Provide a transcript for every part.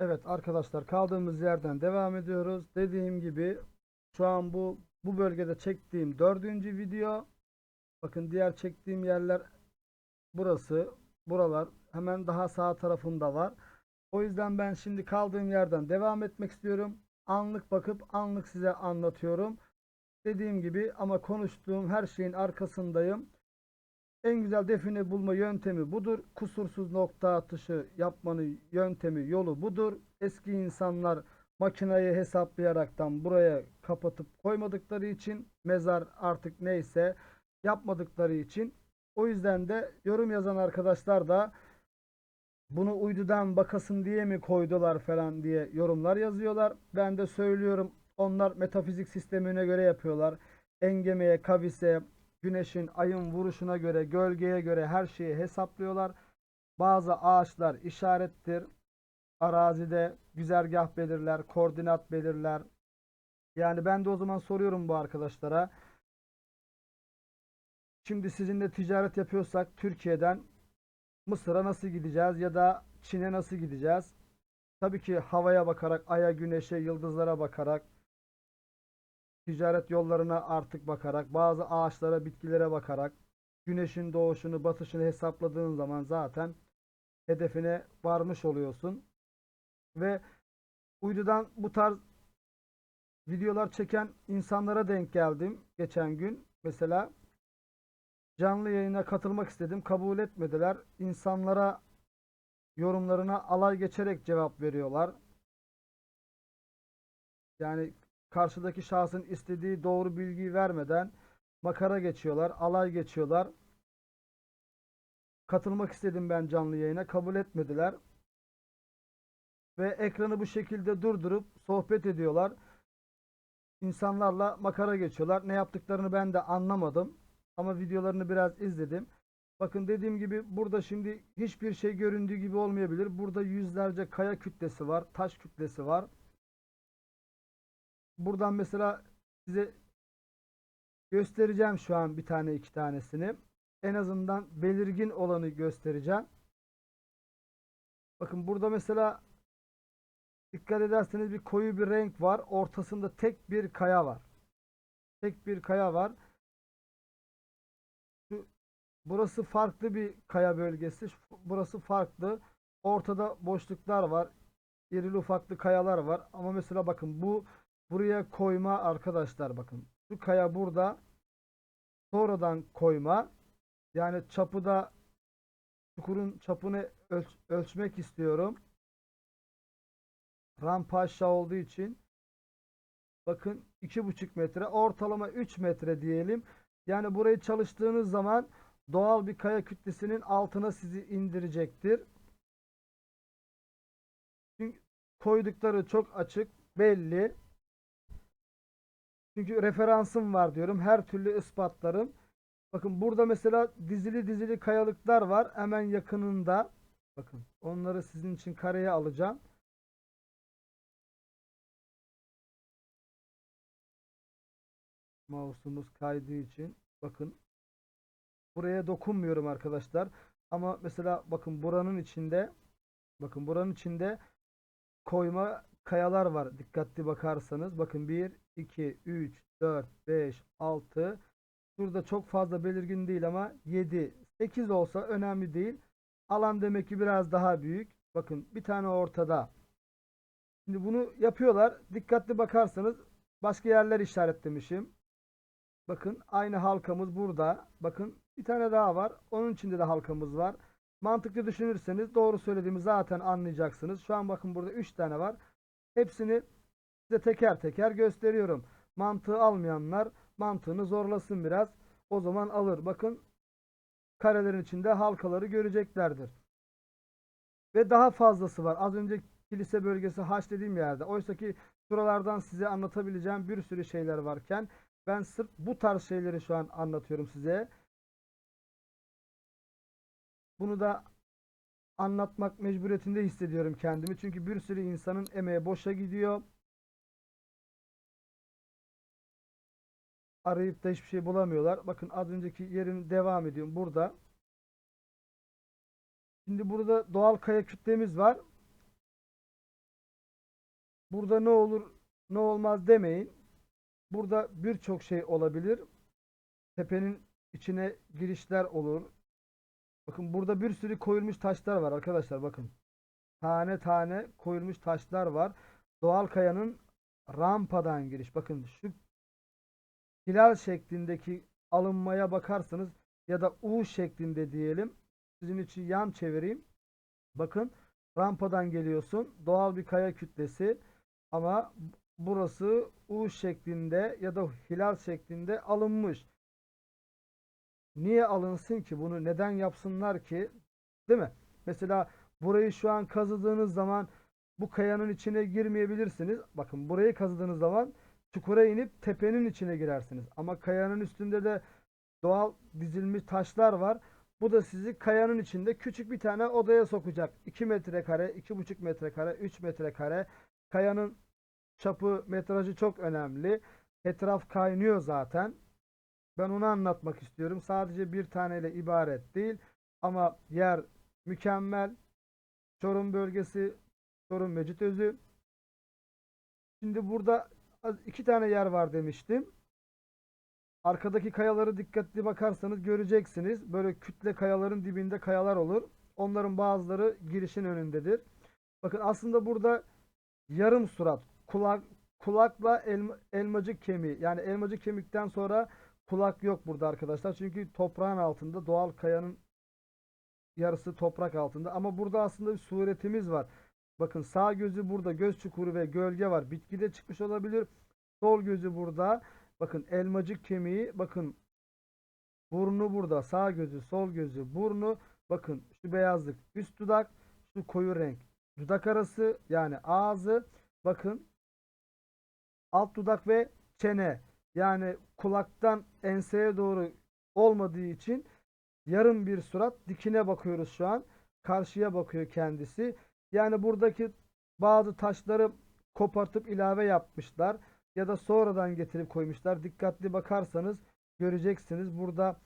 Evet arkadaşlar kaldığımız yerden devam ediyoruz. Dediğim gibi şu an bu bu bölgede çektiğim dördüncü video. Bakın diğer çektiğim yerler burası, buralar hemen daha sağ tarafında var. O yüzden ben şimdi kaldığım yerden devam etmek istiyorum. Anlık bakıp anlık size anlatıyorum. Dediğim gibi ama konuştuğum her şeyin arkasındayım. En güzel define bulma yöntemi budur. Kusursuz nokta atışı yapmanın yöntemi yolu budur. Eski insanlar makinayı hesaplayaraktan buraya kapatıp koymadıkları için mezar artık neyse yapmadıkları için o yüzden de yorum yazan arkadaşlar da bunu uydudan bakasın diye mi koydular falan diye yorumlar yazıyorlar. Ben de söylüyorum onlar metafizik sistemine göre yapıyorlar. Engemeye, kavise, güneşin, ayın vuruşuna göre, gölgeye göre her şeyi hesaplıyorlar. Bazı ağaçlar işarettir. Arazide güzergah belirler, koordinat belirler. Yani ben de o zaman soruyorum bu arkadaşlara. Şimdi sizinle ticaret yapıyorsak Türkiye'den Mısır'a nasıl gideceğiz ya da Çin'e nasıl gideceğiz? Tabii ki havaya bakarak, aya, güneşe, yıldızlara bakarak, ticaret yollarına artık bakarak, bazı ağaçlara, bitkilere bakarak, güneşin doğuşunu, batışını hesapladığın zaman zaten hedefine varmış oluyorsun. Ve uydudan bu tarz videolar çeken insanlara denk geldim geçen gün. Mesela canlı yayına katılmak istedim. Kabul etmediler. İnsanlara yorumlarına alay geçerek cevap veriyorlar. Yani karşıdaki şahsın istediği doğru bilgiyi vermeden makara geçiyorlar, alay geçiyorlar. Katılmak istedim ben canlı yayına. Kabul etmediler. Ve ekranı bu şekilde durdurup sohbet ediyorlar. İnsanlarla makara geçiyorlar. Ne yaptıklarını ben de anlamadım. Ama videolarını biraz izledim. Bakın dediğim gibi burada şimdi hiçbir şey göründüğü gibi olmayabilir. Burada yüzlerce kaya kütlesi var, taş kütlesi var. Buradan mesela size göstereceğim şu an bir tane iki tanesini. En azından belirgin olanı göstereceğim. Bakın burada mesela dikkat ederseniz bir koyu bir renk var. Ortasında tek bir kaya var. Tek bir kaya var. Şu, burası farklı bir kaya bölgesi. Burası farklı. Ortada boşluklar var. İrili ufaklı kayalar var. Ama mesela bakın bu buraya koyma arkadaşlar bakın. Şu kaya burada sonradan koyma. Yani çapı da çukurun çapını ölç- ölçmek istiyorum. Rampa aşağı olduğu için bakın iki buçuk metre ortalama 3 metre diyelim. Yani burayı çalıştığınız zaman doğal bir kaya kütlesinin altına sizi indirecektir. Çünkü koydukları çok açık belli. Çünkü referansım var diyorum. Her türlü ispatlarım. Bakın burada mesela dizili dizili kayalıklar var. Hemen yakınında. Bakın onları sizin için kareye alacağım. Mouse'umuz kaydığı için. Bakın buraya dokunmuyorum arkadaşlar. Ama mesela bakın buranın içinde bakın buranın içinde koyma kayalar var. Dikkatli bakarsanız. Bakın 1, 2, 3, 4, 5, 6. Şurada çok fazla belirgin değil ama 7, 8 olsa önemli değil. Alan demek ki biraz daha büyük. Bakın bir tane ortada. Şimdi bunu yapıyorlar. Dikkatli bakarsanız başka yerler işaretlemişim. Bakın aynı halkamız burada. Bakın bir tane daha var. Onun içinde de halkamız var. Mantıklı düşünürseniz doğru söylediğimi zaten anlayacaksınız. Şu an bakın burada 3 tane var. Hepsini size teker teker gösteriyorum. Mantığı almayanlar mantığını zorlasın biraz. O zaman alır. Bakın karelerin içinde halkaları göreceklerdir. Ve daha fazlası var. Az önce kilise bölgesi haç dediğim yerde. Oysa ki şuralardan size anlatabileceğim bir sürü şeyler varken ben sırf bu tarz şeyleri şu an anlatıyorum size. Bunu da anlatmak mecburiyetinde hissediyorum kendimi. Çünkü bir sürü insanın emeği boşa gidiyor. Arayıp da hiçbir şey bulamıyorlar. Bakın az önceki yerin devam ediyorum. Burada. Şimdi burada doğal kaya kütlemiz var. burada ne olur ne olmaz demeyin. Burada birçok şey olabilir. Tepenin içine girişler olur. Bakın burada bir sürü koyulmuş taşlar var arkadaşlar bakın. Tane tane koyulmuş taşlar var. Doğal kayanın rampadan giriş. Bakın şu hilal şeklindeki alınmaya bakarsanız ya da U şeklinde diyelim. Sizin için yan çevireyim. Bakın rampadan geliyorsun. Doğal bir kaya kütlesi ama burası U şeklinde ya da hilal şeklinde alınmış. Niye alınsın ki? Bunu neden yapsınlar ki? Değil mi? Mesela burayı şu an kazıdığınız zaman bu kayanın içine girmeyebilirsiniz. Bakın burayı kazıdığınız zaman çukura inip tepenin içine girersiniz. Ama kayanın üstünde de doğal dizilmiş taşlar var. Bu da sizi kayanın içinde küçük bir tane odaya sokacak. 2 metrekare, 2,5 metrekare, 3 metrekare. Kayanın çapı, metrajı çok önemli. Etraf kaynıyor zaten. Ben onu anlatmak istiyorum. Sadece bir taneyle ibaret değil. Ama yer mükemmel. Çorum bölgesi, Çorum Mecitözü. Şimdi burada iki tane yer var demiştim. Arkadaki kayaları dikkatli bakarsanız göreceksiniz. Böyle kütle kayaların dibinde kayalar olur. Onların bazıları girişin önündedir. Bakın aslında burada yarım surat, kulak, kulakla elma- elmacık kemiği. Yani elmacık kemikten sonra kulak yok burada arkadaşlar. Çünkü toprağın altında doğal kayanın yarısı toprak altında. Ama burada aslında bir suretimiz var. Bakın sağ gözü burada göz çukuru ve gölge var. Bitkide çıkmış olabilir. Sol gözü burada. Bakın elmacık kemiği. Bakın burnu burada. Sağ gözü, sol gözü, burnu. Bakın şu beyazlık üst dudak. Şu koyu renk dudak arası yani ağzı. Bakın alt dudak ve çene. Yani kulaktan enseye doğru olmadığı için yarım bir surat dikine bakıyoruz şu an. Karşıya bakıyor kendisi. Yani buradaki bazı taşları kopartıp ilave yapmışlar ya da sonradan getirip koymuşlar. Dikkatli bakarsanız göreceksiniz. Burada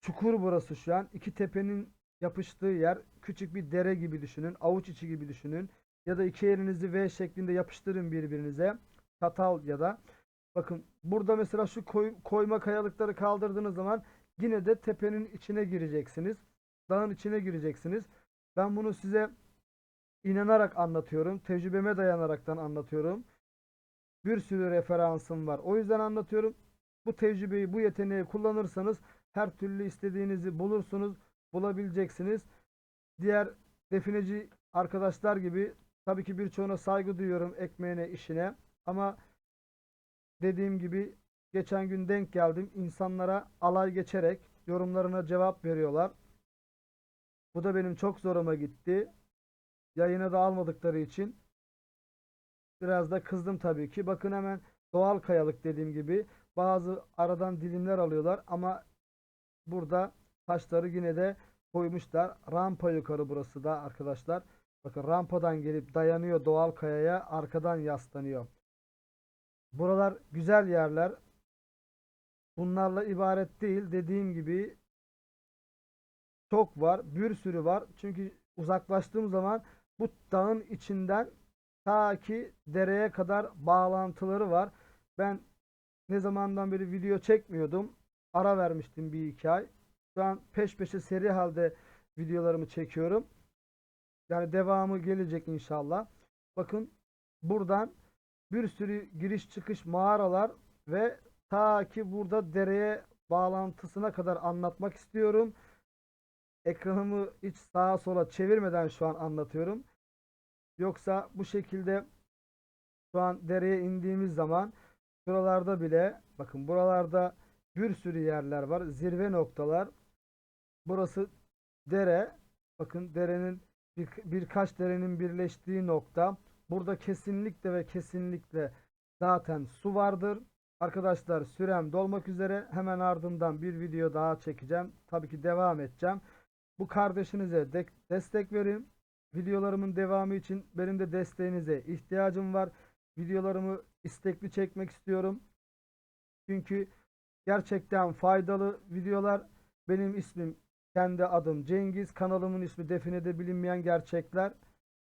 çukur burası şu an. İki tepenin yapıştığı yer. Küçük bir dere gibi düşünün. Avuç içi gibi düşünün. Ya da iki elinizi V şeklinde yapıştırın birbirinize. Çatal ya da bakın burada mesela şu koy- koyma kayalıkları kaldırdığınız zaman yine de tepenin içine gireceksiniz. Dağın içine gireceksiniz. Ben bunu size inanarak anlatıyorum. Tecrübeme dayanaraktan anlatıyorum. Bir sürü referansım var. O yüzden anlatıyorum. Bu tecrübeyi, bu yeteneği kullanırsanız her türlü istediğinizi bulursunuz, bulabileceksiniz. Diğer defineci arkadaşlar gibi tabii ki birçoğuna saygı duyuyorum ekmeğine, işine. Ama dediğim gibi geçen gün denk geldim. İnsanlara alay geçerek yorumlarına cevap veriyorlar. Bu da benim çok zoruma gitti. Yayına da almadıkları için biraz da kızdım tabii ki. Bakın hemen doğal kayalık dediğim gibi bazı aradan dilimler alıyorlar ama burada taşları yine de koymuşlar. Rampa yukarı burası da arkadaşlar. Bakın rampadan gelip dayanıyor doğal kayaya arkadan yaslanıyor. Buralar güzel yerler. Bunlarla ibaret değil. Dediğim gibi çok var. Bir sürü var. Çünkü uzaklaştığım zaman bu dağın içinden ta ki dereye kadar bağlantıları var. Ben ne zamandan beri video çekmiyordum. Ara vermiştim bir iki ay. Şu an peş peşe seri halde videolarımı çekiyorum. Yani devamı gelecek inşallah. Bakın buradan bir sürü giriş çıkış mağaralar ve ta ki burada dereye bağlantısına kadar anlatmak istiyorum. Ekranımı hiç sağa sola çevirmeden şu an anlatıyorum. Yoksa bu şekilde şu an dereye indiğimiz zaman şuralarda bile bakın buralarda bir sürü yerler var. Zirve noktalar. Burası dere. Bakın derenin bir, birkaç derenin birleştiği nokta. Burada kesinlikle ve kesinlikle zaten su vardır. Arkadaşlar sürem dolmak üzere. Hemen ardından bir video daha çekeceğim. Tabii ki devam edeceğim. Bu kardeşinize de- destek verin. Videolarımın devamı için benim de desteğinize ihtiyacım var. Videolarımı istekli çekmek istiyorum. Çünkü gerçekten faydalı videolar. Benim ismim kendi adım Cengiz. Kanalımın ismi Definede Bilinmeyen Gerçekler.